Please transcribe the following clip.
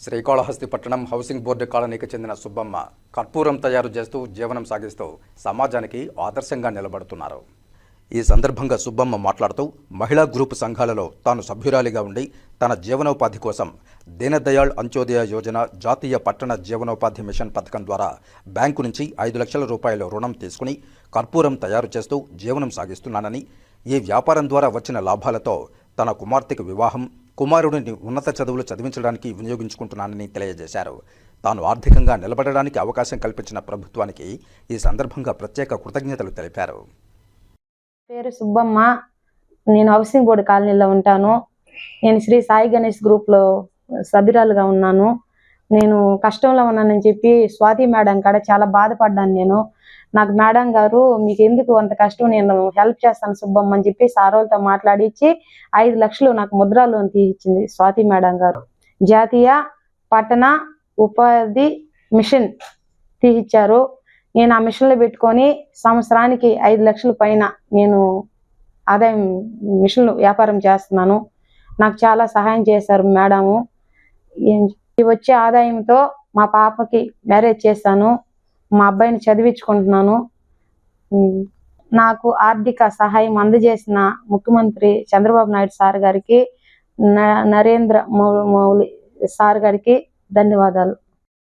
శ్రీకాళహస్తి పట్టణం housing board కాలనీకి చెందిన సుబ్బమ్మ కర్పూరం తయారు చేస్తూ జీవనం సాగిస్తూ సమాజానికి ఆదర్శంగా నిలబడుతున్నారు. ఈ సందర్భంగా సుబ్బమ్మ మాట్లాడుతూ మహిళా గ్రూప్ సంఘాలలో తాను సభ్యురాలిగా ఉండి తన జీవనోపాధి కోసం దీనదయాళ్ అంత్యోదయ యోజన జాతీయ పట్టణ జీవనోపాధి మిషన్ పథకం ద్వారా బ్యాంకు నుంచి ఐదు లక్షల రూపాయల రుణం తీసుకుని కర్పూరం తయారు చేస్తూ జీవనం సాగిస్తున్నానని ఈ వ్యాపారం ద్వారా వచ్చిన లాభాలతో తన కుమార్తెకు వివాహం కుమారుడిని ఉన్నత చదువులు చదివించడానికి వినియోగించుకుంటున్నానని తెలియజేశారు. తాను ఆర్థికంగా నిలబడడానికి అవకాశం కల్పించిన ప్రభుత్వానికి ఈ సందర్భంగా ప్రత్యేక కృతజ్ఞతలు తెలిపారు. పేరు సుబ్బమ్మ. నేను హౌసింగ్ బోర్డు కాలనీలో ఉంటాను. నేను శ్రీ సాయి గణేష్ గ్రూప్లో సభ్యురాలుగా ఉన్నాను. నేను కష్టంలో ఉన్నానని చెప్పి స్వాతి మేడం కాడ చాలా బాధపడ్డాను నేను. నాకు మేడం గారు మీకు ఎందుకు అంత కష్టం? నేను హెల్ప్ చేస్తాను సుబ్బమ్మ అని చెప్పి సారోలతో మాట్లాడించి ఐదు లక్షలు నాకు ముద్రా లోన్ తీయించింది స్వాతి మేడం గారు. జాతీయ పట్టణ ఉపాధి మిషన్ తీయించారు నేను ఆ మిషన్లో పెట్టుకొని సంవత్సరానికి ఐదు లక్షల పైన నేను ఆదాయం మిషన్లు వ్యాపారం చేస్తున్నాను. నాకు చాలా సహాయం చేశారు మేడము. ఏం ఈ వచ్చే ఆదాయంతో మా పాపకి మ్యారేజ్ చేశాను మా అబ్బాయిని చదివించుకుంటున్నాను. నాకు ఆర్థిక సహాయం అందజేసిన ముఖ్యమంత్రి చంద్రబాబు నాయుడు సార్ గారికి న- నరేంద్ర మౌ- మౌలి సార్ గారికి ధన్యవాదాలు.